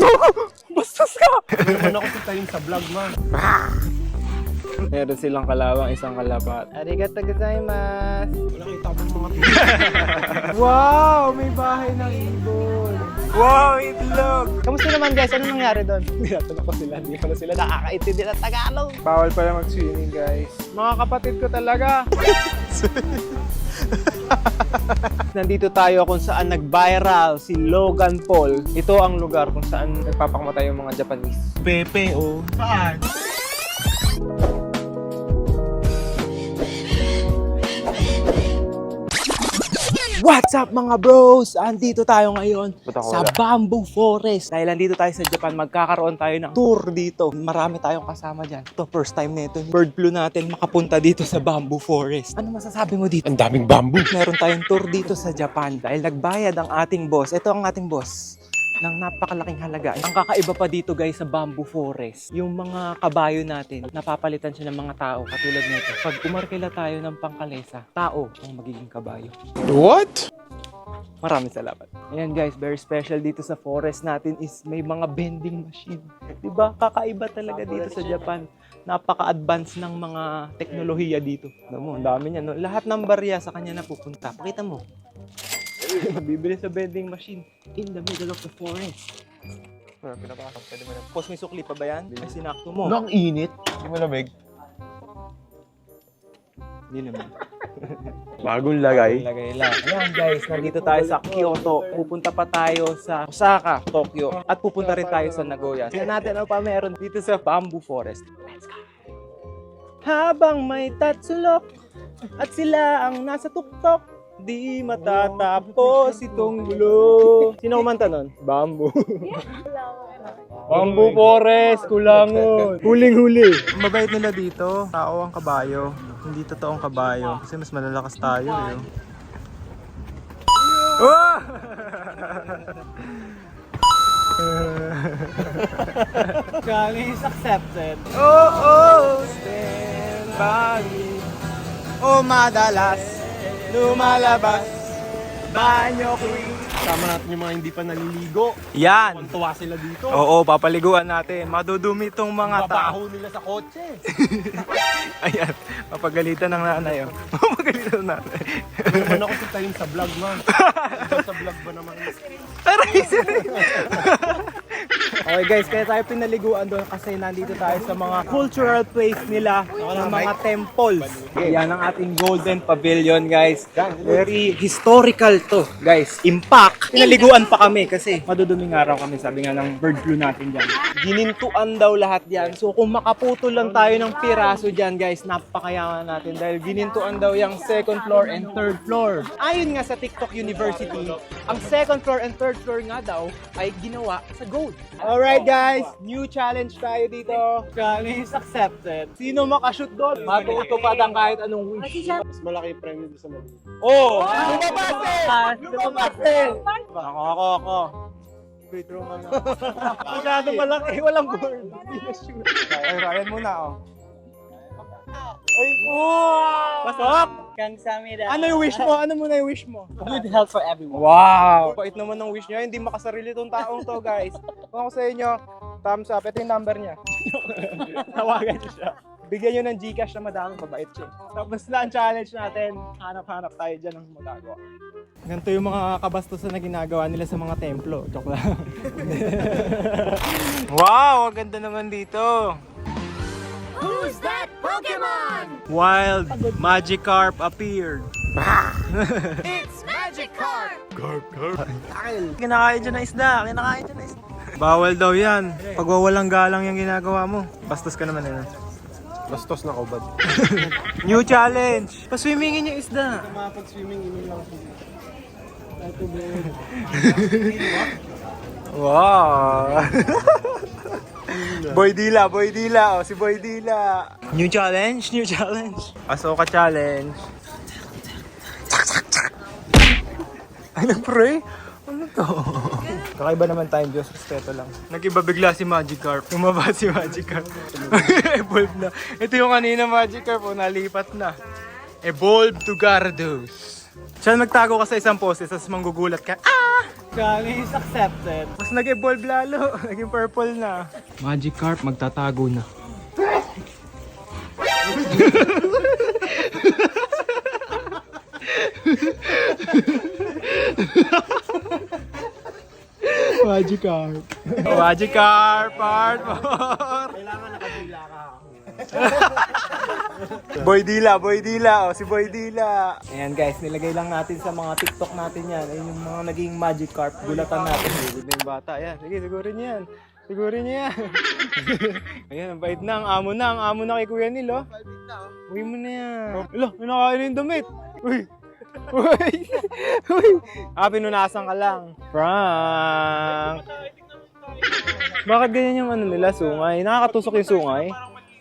Bastos ka! Naman ako sa time sa vlog, man. Meron silang kalawang isang kalapat. Arigato gozaimasu! Wala kita ko mga Wow! May bahay ng ibon! Wow! Itlog! Kamusta naman guys? Ano nangyari doon? Tinatanong ko sila. Hindi pala sila nakakaintindi ng Tagalog. Bawal pala mag-swimming guys. Mga kapatid ko talaga. Nandito tayo kung saan nag-viral si Logan Paul. Ito ang lugar kung saan nagpapakamatay yung mga Japanese. Pepe, oh. Saan? What's up mga bros? Andito tayo ngayon sa. Bamboo Forest. Dahil andito tayo sa Japan, magkakaroon tayo ng tour dito. Marami tayong kasama dyan. Ito, first time nito. Bird flu natin makapunta dito sa Bamboo Forest. Ano masasabi mo dito? Ang daming bamboo. Meron tayong tour dito sa Japan dahil nagbayad ang ating boss. Ito ang ating boss ng napakalaking halaga. Ang kakaiba pa dito guys sa Bamboo Forest, yung mga kabayo natin, napapalitan siya ng mga tao katulad nito. Pag umarkila tayo ng pangkalesa, tao ang magiging kabayo. What? Maraming salamat. Ayan guys, very special dito sa forest natin is may mga vending machine. 'Di ba? Kakaiba talaga dito sa Japan. Napaka-advance ng mga teknolohiya dito. Alam mo, ang dami niya. No? Lahat ng barya sa kanya napupunta. Pakita mo. Bibili sa vending machine in the middle of the forest. Well, pinapakasap, pwede mo na. Pos, may sukli pa ba yan? Ay, sinakto mo. Ano ang init? Hindi mo lamig. Hindi naman. Bagong lagay. Lagay lang. Ayan guys, nandito tayo sa Kyoto. Pupunta pa tayo sa Osaka, Tokyo. At pupunta rin tayo sa Nagoya. Tignan natin ano pa meron dito sa Bamboo Forest. Let's go! Habang may tatsulok at sila ang nasa tuktok, di matatapos itong gulo. Sino kumanta nun? Bamboo. Bamboo Forest, kulangon. Huling-huli. Ang mabait nila dito, tao ang kabayo. Hindi totoong kabayo. Kasi mas malalakas tayo eh. Oh! Challenge accepted. Oh, oh, stand by me. Oh, madalas lumalabas. Banyo queen. Tama natin yung mga hindi pa naliligo. Yan. Tuwa sila dito. Oo, papaliguan natin. Madudumi itong mga tao. Babaho nila sa kotse. Ayan, mapagalitan ng nanay. Oh. Mapagalitan ng nanay. Naman ako sa time sa vlog, man. sa vlog ba naman? Aray, sorry. Okay guys, kaya tayo pinaliguan doon kasi nandito tayo sa mga cultural place nila, ng mga temples. Yan ang ating golden pavilion guys. Very historical to guys. Impact. Pinaliguan pa kami kasi maduduming araw kami sabi nga ng bird flu natin dyan. Ginintuan daw lahat yan. So kung makaputol lang tayo ng piraso dyan guys, napakayaman natin dahil ginintuan daw yung second floor and third floor. Ayon nga sa TikTok University, ang second floor and third floor nga daw ay ginawa sa gold. Alright guys, new challenge tayo dito. Challenge accepted. Sino makashoot doon? Matutupad ang kahit anong wish. Mas malaki yung premium sa mga. Oh! Lumabas eh! Lumabas eh! Ako, ako, ako. Wait, throw mo na. Masyado malaki, walang board. Hindi na shoot. Ay, Ryan muna, oh. Ay, wow! Pasok! Kamsamida. Ano yung wish mo? Ano muna yung wish mo? Good health for everyone. Wow! Pait naman ng wish niya. Hindi makasarili tong taong to, guys. Kung ako sa inyo, thumbs up. Ito yung number niya. Tawagan niyo siya. Bigyan niyo ng Gcash na madami. Mabait siya. Tapos na ang challenge natin. Hanap-hanap tayo dyan ng magagawa. Ganito yung mga kabastusan na ginagawa nila sa mga templo. Joke lang. wow! Ang ganda naman dito. Who's that Pokemon? Wild Magikarp appeared. It's Magikarp! Kinakain dyan na isda. Kinakain dyan na isda. Bawal daw yan. Pagwawalang galang yung ginagawa mo. Bastos ka naman eh. Bastos na kaubad. New challenge! Paswimmingin yung isda. Mapag-swimming, inom lang po. Wow! Boy Dila, Boy Dila, oh, si Boy Dila. New challenge, new challenge. Asoka challenge. Ano pre? Ano to? Kakaiba naman tayong Diyos, respeto lang. Nag-iba bigla si Magikarp. Tumaba si Magikarp. Evolve na. Ito yung kanina Magikarp, oh, nalipat na. Evolve to Gyarados. Siya nagtago ka sa isang poste, tapos manggugulat ka, ah! Challenge accepted. Mas nag-evolve lalo. Naging purple na. Magikarp magtatago na. Magikarp. Magikarp, part 4. Kailangan nakabila ka. Boy Dila, Boy Dila, oh, si Boy Dila. Ayan guys, nilagay lang natin sa mga TikTok natin yan. Ayun yung mga naging magic carp. Gulatan natin. Good na yung bata. Ayan, sige, sigurin niya yan. Sigurin niya yan. Ayan, ang bait na. Ang amo na. Ang amo na kay Kuya Nil, oh. Uwi mo na yan. Alo, minakain na yung damit. Uy. Uy. Uy. Ah, pinunasan ka lang. Frank. Bakit ganyan yung ano nila, sungay? Nakakatusok yung sungay?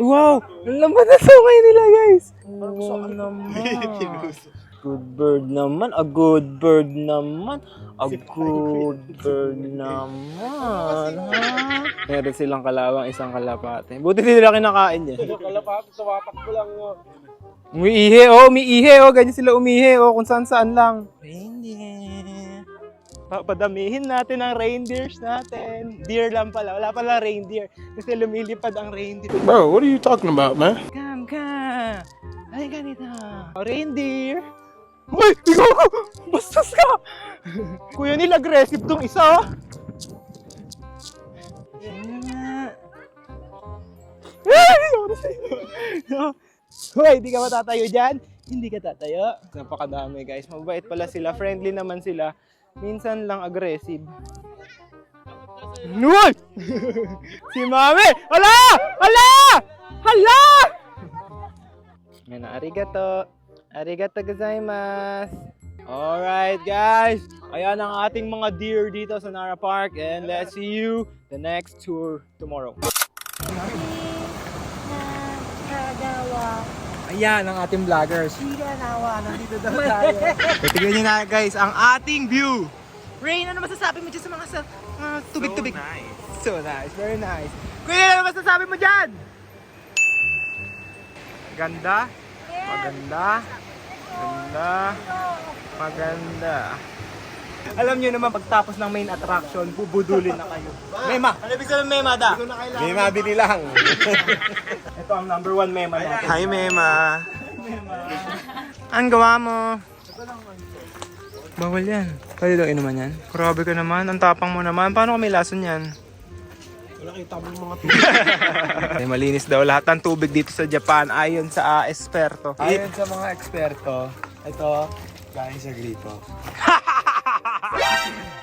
Wow! Ang lambat na sungay nila, guys! Oo naman. Good bird naman. A good bird naman. A good bird naman. Ha? Meron silang kalawang, isang kalapate. Buti hindi nila kinakain yan. Kalapat, tumatak ko lang. oh. Umiihi, oh, oh, ganyan sila umiihi, oh, kung saan saan lang. Reindeer. Papadamihin natin ang reindeers natin. Deer lang pala, wala pala reindeer. Kasi lumilipad ang reindeer. Bro, what are you talking about, man? Come, come. Ay, ganito. Oh, reindeer. Uy, ikaw ko! Bastos ka! Kuya nila, aggressive tong isa, oh. Ay, sa'yo. Hoy, di ka matatayo dyan? Hindi ka tatayo. Napakadami guys. Mabait pala sila. Friendly naman sila. Minsan lang aggressive. Nuy! si Mami! Hala! Hala! Hala! Yan arigato. Arigato gozaimasu. Alright guys, ayan ang ating mga deer dito sa Nara Park and let's see you the next tour tomorrow. Ayan ang ating vloggers. Nawa, nandito daw tayo. Tignan niyo na guys ang ating view. Rain, ano masasabi mo dyan sa mga sa, mga tubig-tubig? So nice. So nice, very nice. Kuya, ano masasabi mo dyan? Ganda. Maganda. Maganda. Maganda. Alam niyo naman pagtapos ng main attraction, bubudulin na kayo. Mema! Ano ibig sabihin Mema da? May mabili lang. Ito ang number one Mema natin. Hi, Mema. Ang gawa mo? Bawal yan. Pwede daw inuman yan? Grabe ka naman. Ang tapang mo naman. Paano kami lason yan? Wala kita mo mga Ay, malinis daw lahat ng tubig dito sa Japan ayon sa ah, esperto. Ayon sa mga eksperto, ito, galing sa gripo.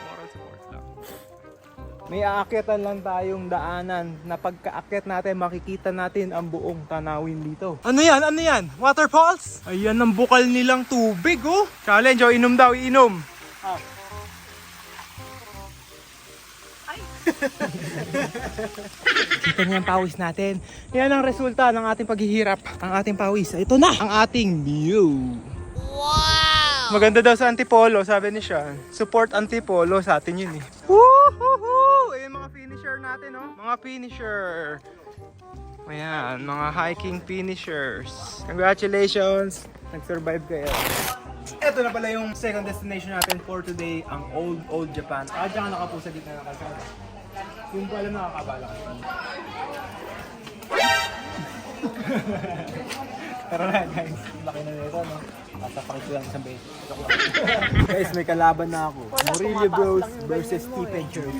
May aakyatan lang tayong daanan na pagkaakyat natin makikita natin ang buong tanawin dito. Ano yan? Ano yan? Waterfalls? Ayan ang bukal nilang tubig oh. Challenge oh, inom daw, inom. Kita niyo ang pawis natin. Yan ang resulta ng ating paghihirap. Ang ating pawis. Ito na ang ating view. Wow! Maganda daw sa Antipolo, sabi ni Sean. Support Antipolo sa atin yun eh. Woohoo! Finisher natin, oh. Mga finisher. Ayan, mga hiking finishers. Congratulations! Nag-survive kayo. Ito na pala yung second destination natin for today, ang Old Old Japan. Ah, dyan ka nakapo sa gitna ng. Yung pala nakakabala ka. Tara na guys, laki na nito no. Tatapakit ko lang isang beses. Guys, may kalaban na ako. Murillo Bros versus Stephen Church.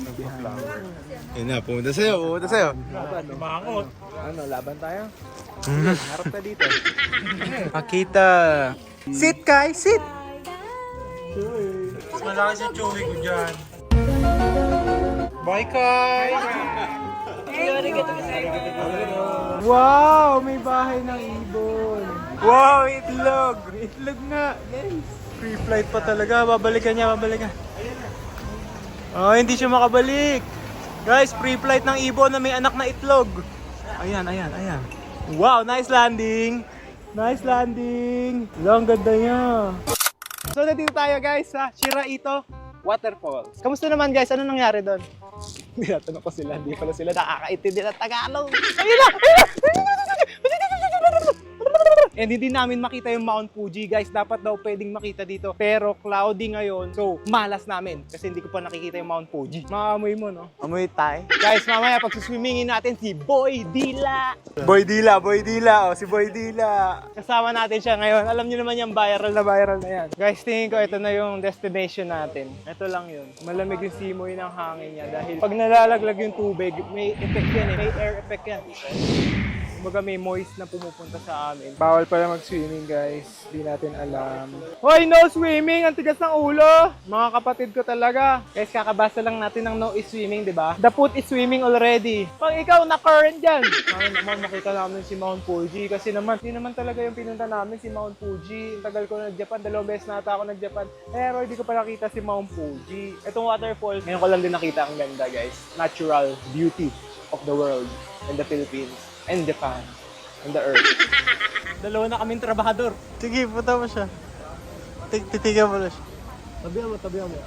Yun na, pumunta sa'yo, pumunta sa'yo. Laban, no? Ano, laban tayo? Harap ka dito. Makita. Sit, Kai, sit! Malaki si Chewy ko dyan. Bye, Kai! Wow! May bahay ng ibon. Wow! Itlog! Itlog nga, guys. Free flight pa talaga. Babalikan niya, babalikan. Oh, hindi siya makabalik. Guys, free flight ng ibon na may anak na itlog. Ayan, ayan, ayan. Wow, nice landing. Nice landing. Lang ganda niya. So, nandito tayo guys sa Shiraito Waterfalls. Kamusta naman guys? Ano nangyari doon? Tinatanong ko sila, hindi pala sila nakakaintindi ng Tagalog. Ayun na! Ayun na! And hindi namin makita yung Mount Fuji, guys. Dapat daw pwedeng makita dito. Pero cloudy ngayon, so malas namin. Kasi hindi ko pa nakikita yung Mount Fuji. Maamoy mo, no? Amoy tayo. Guys, mamaya pag suswimmingin natin si Boy Dila. Boy Dila, Boy Dila. Oh, si Boy Dila. Kasama natin siya ngayon. Alam niyo naman yung viral na viral na yan. Guys, tingin ko ito na yung destination natin. Ito lang yun. Malamig yung simoy ng hangin niya dahil pag nalalaglag yung tubig, may effect yan eh. May air effect yan. Kumbaga may moist na pumupunta sa amin. Bawal pala mag-swimming guys. Di natin alam. Hoy, no swimming! Ang tigas ng ulo! Mga kapatid ko talaga. Guys, kakabasa lang natin ng no is swimming, di ba? The foot is swimming already. Pag ikaw na-current dyan. Sana naman makita namin si Mount Fuji. Kasi naman, hindi naman talaga yung pinunta namin si Mount Fuji. Ang tagal ko nag-Japan. Dalawang beses na ata ako nag-Japan. Pero hindi ko pa nakita si Mount Fuji. Itong waterfall, ngayon ko lang din nakita ang ganda guys. Natural beauty of the world and the Philippines and Japan and the earth. Dalawa na kaming trabahador. Sige, puta mo siya. Tit- Titigan mo na siya. Tabihan mo, tabihan mo.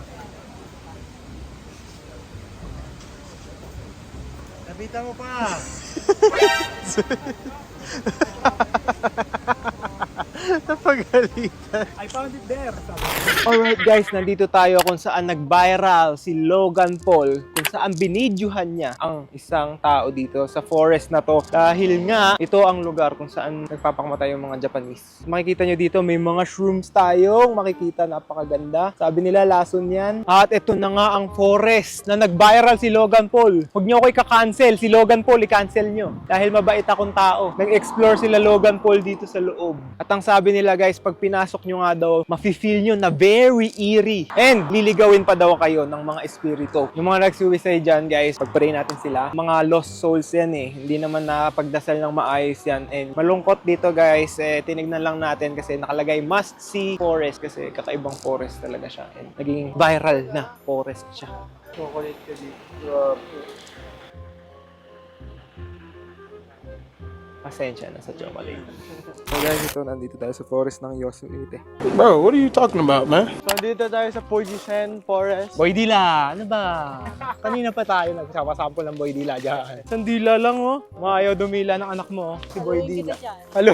Napita mo pa. Napagalitan. I found it there. Alright guys, nandito tayo kung saan nag-viral si Logan Paul kung saan binidyuhan niya ang isang tao dito sa forest na to dahil nga ito ang lugar kung saan nagpapakamatay yung mga Japanese. Makikita nyo dito may mga shrooms tayong makikita napakaganda. Sabi nila lason yan. At ito na nga ang forest na nag-viral si Logan Paul. Huwag nyo ako i-cancel. Si Logan Paul i-cancel nyo. Dahil mabait akong tao. Nag-explore sila Logan Paul dito sa loob. At ang sabi nila guys, pag pinasok nyo nga daw, mafe-feel nyo na very eerie. And liligawin pa daw kayo ng mga espiritu. Yung mga nagsuicide dyan guys, pag-pray natin sila. Mga lost souls yan eh. Hindi naman napagdasal ng maayos yan. And malungkot dito guys, eh, tinignan lang natin kasi nakalagay must see forest kasi kakaibang forest talaga siya. And naging viral na forest siya. Chocolate ka dito. Pasensya na sa chocolate. So guys, ito nandito tayo sa forest ng Yosemite. Bro, what are you talking about, man? So, dito tayo sa Pujisen Forest. Boy Dila, ano ba? Kanina pa tayo nagsasample ng Boy Dila dyan. Sandila lang, oh. Maayaw dumila ng anak mo, oh. Si Boy Dila. Hello.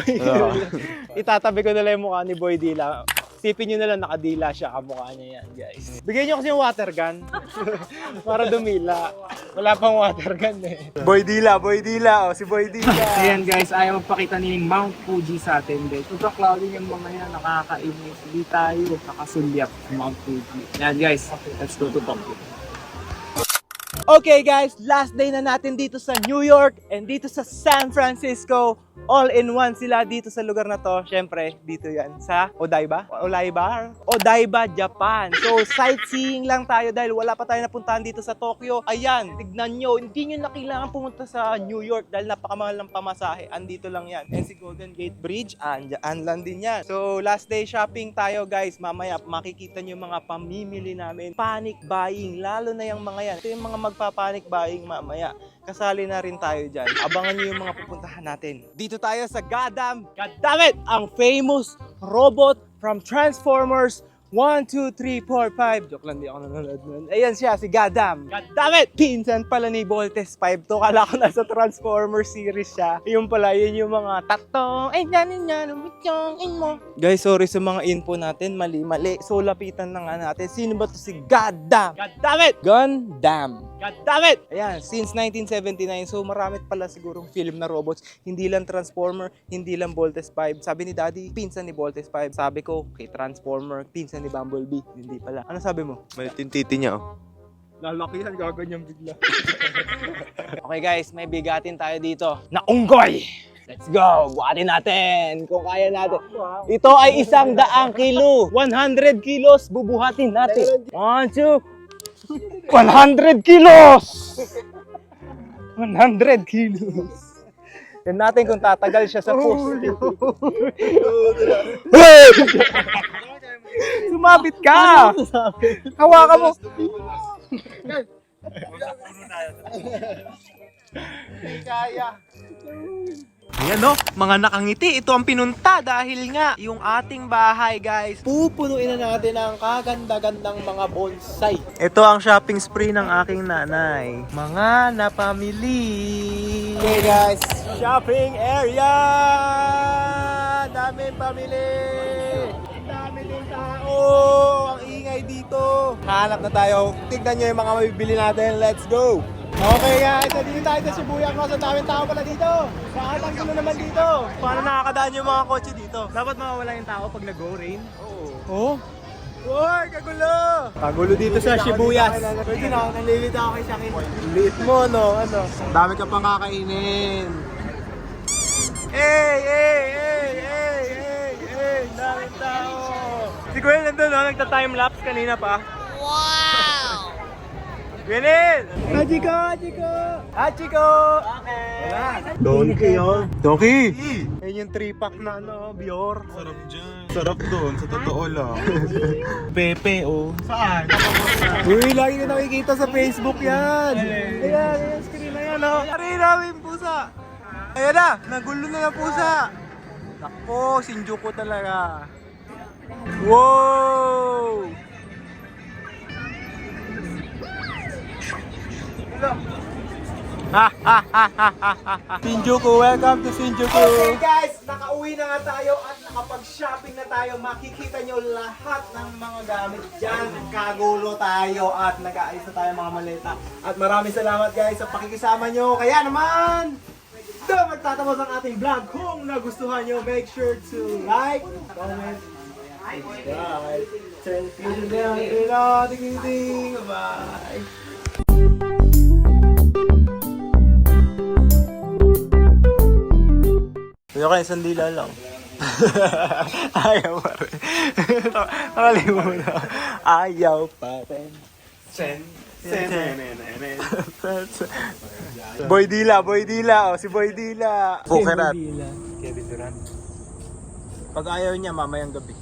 Itatabi ko na lang yung mukha ni Boy Dila. Sipin nyo na lang nakadila siya, kamukha niya yan, guys. Bigyan nyo kasi yung water gun. Para dumila. Wala pang water gun eh. Boy Dila, Boy Dila, oh, si Boy Dila. Ayan guys, ayaw magpakita ni Mount Fuji sa atin, guys. Super cloudy yung mga yan, nakakainis. Hindi tayo nakasulyap sa Mount Fuji. Ayan guys, let's go to Tokyo. Okay guys, last day na natin dito sa New York and dito sa San Francisco. All in one sila dito sa lugar na to. Siyempre, dito yan sa Odaiba. Odaiba? Odaiba, Japan. So, sightseeing lang tayo dahil wala pa tayo napuntahan dito sa Tokyo. Ayan, tignan nyo. Hindi nyo na kailangan pumunta sa New York dahil napakamahal ng pamasahe. Andito lang yan. And si Golden Gate Bridge, andyan lang din yan. So, last day shopping tayo guys. Mamaya, makikita nyo mga pamimili namin. Panic buying, lalo na yung mga yan. Ito yung mga magpa-panic buying mamaya. Kasali na rin tayo dyan. Abangan nyo yung mga pupuntahan natin. Tayo sa Goddamn, goddammit, ang famous robot from Transformers 1, 2, 3, 4, 5. Joke lang, di ako nanonood nun. Ayan siya, si Goddamn. Goddammit! Pinsan pala ni Voltes 5 to. Kala ko nasa Transformers series siya. Yung pala, yun yung mga tatong. Ay, yan, yan, yan, in mo. Guys, sorry sa mga info natin. Mali, mali. So, lapitan na nga natin. Sino ba to si Goddamn? Goddammit! Gundam. Goddammit! Ayan, since 1979. So, marami pala sigurong film na robots. Hindi lang Transformer, hindi lang Voltes 5. Sabi ni Daddy, pinsan ni Voltes 5. Sabi ko, kay Transformer, pinsan ni Bumblebee. Hindi pala. Ano sabi mo? May tintiti niya, oh. Lalaki yan, gaganyan bigla. okay guys, may bigatin tayo dito na unggoy. Let's go! Buhatin natin kung kaya natin. Ito ay isang daang kilo. 100 kilos, bubuhatin natin. 1, 2, 100 kilos! 100 kilos. Yan natin kung tatagal siya sa post. Sumabit ka! Hawakan mo. Ayan no, mga nakangiti, ito ang pinunta dahil nga yung ating bahay guys, pupunuin na natin ang kaganda-gandang mga bonsai. Ito ang shopping spree ng aking nanay. Mga napamili. Okay guys, shopping area! aming pamili! Dami din tao! Ang ingay dito! Hanap na tayo. Tignan nyo yung mga mabibili natin. Let's go! Okay guys, nandito tayo sa Shibuya Cross. Ang daming tao pala dito. Bakit ang gulo naman dito? Paano nakakadaan yung mga kotse dito? Dapat mawawala yung tao pag nag-go rain? Oo. Oh? Uy, kagulo! Kagulo dito sa Shibuya. Pwede na, nalilito ako kay Shakin. Liit mo, no? Ano? Ang dami ka pang kakainin. Hey, hey, hey, hey, hey, hey, daming tao. Si Gwen nandun, no? Nagta-timelapse kanina pa. Gwenel! Hachiko! Hachiko! Hachiko! Okay! Wala. Donkey, oh. Donkey! Yan yung 3-pack na ano, Bior. Sarap dyan. Sarap doon, sa totoo lang. Pepe, oh. Saan? Uy, lagi ko nakikita sa Facebook yan. Ayan, ayan, screen na yan, oh. Aray namin pusa. Ayan na, nagulo na ng pusa. Nako, Shinjuku talaga. Wow! Shinjuku, welcome to Shinjuku. Okay guys, nakauwi na nga tayo at nakapag-shopping na tayo. Makikita nyo lahat ng mga gamit dyan. Kagulo tayo at nag-aayos na tayo mga maleta. At maraming salamat guys sa pakikisama nyo. Kaya naman, doon magtatapos ang ating vlog. Kung nagustuhan nyo, make sure to like, comment, subscribe, turn the bell, ding ding ding, bye. Kuya kayo, sandila lang. Ayaw pa rin. Nakalimutan. Ayaw pa rin. Sen. Sen. Boy Dila, Boy Dila. Oh, si Boy Dila. Bukerat. Kevin Durant. Pag ayaw niya, mamayang gabi.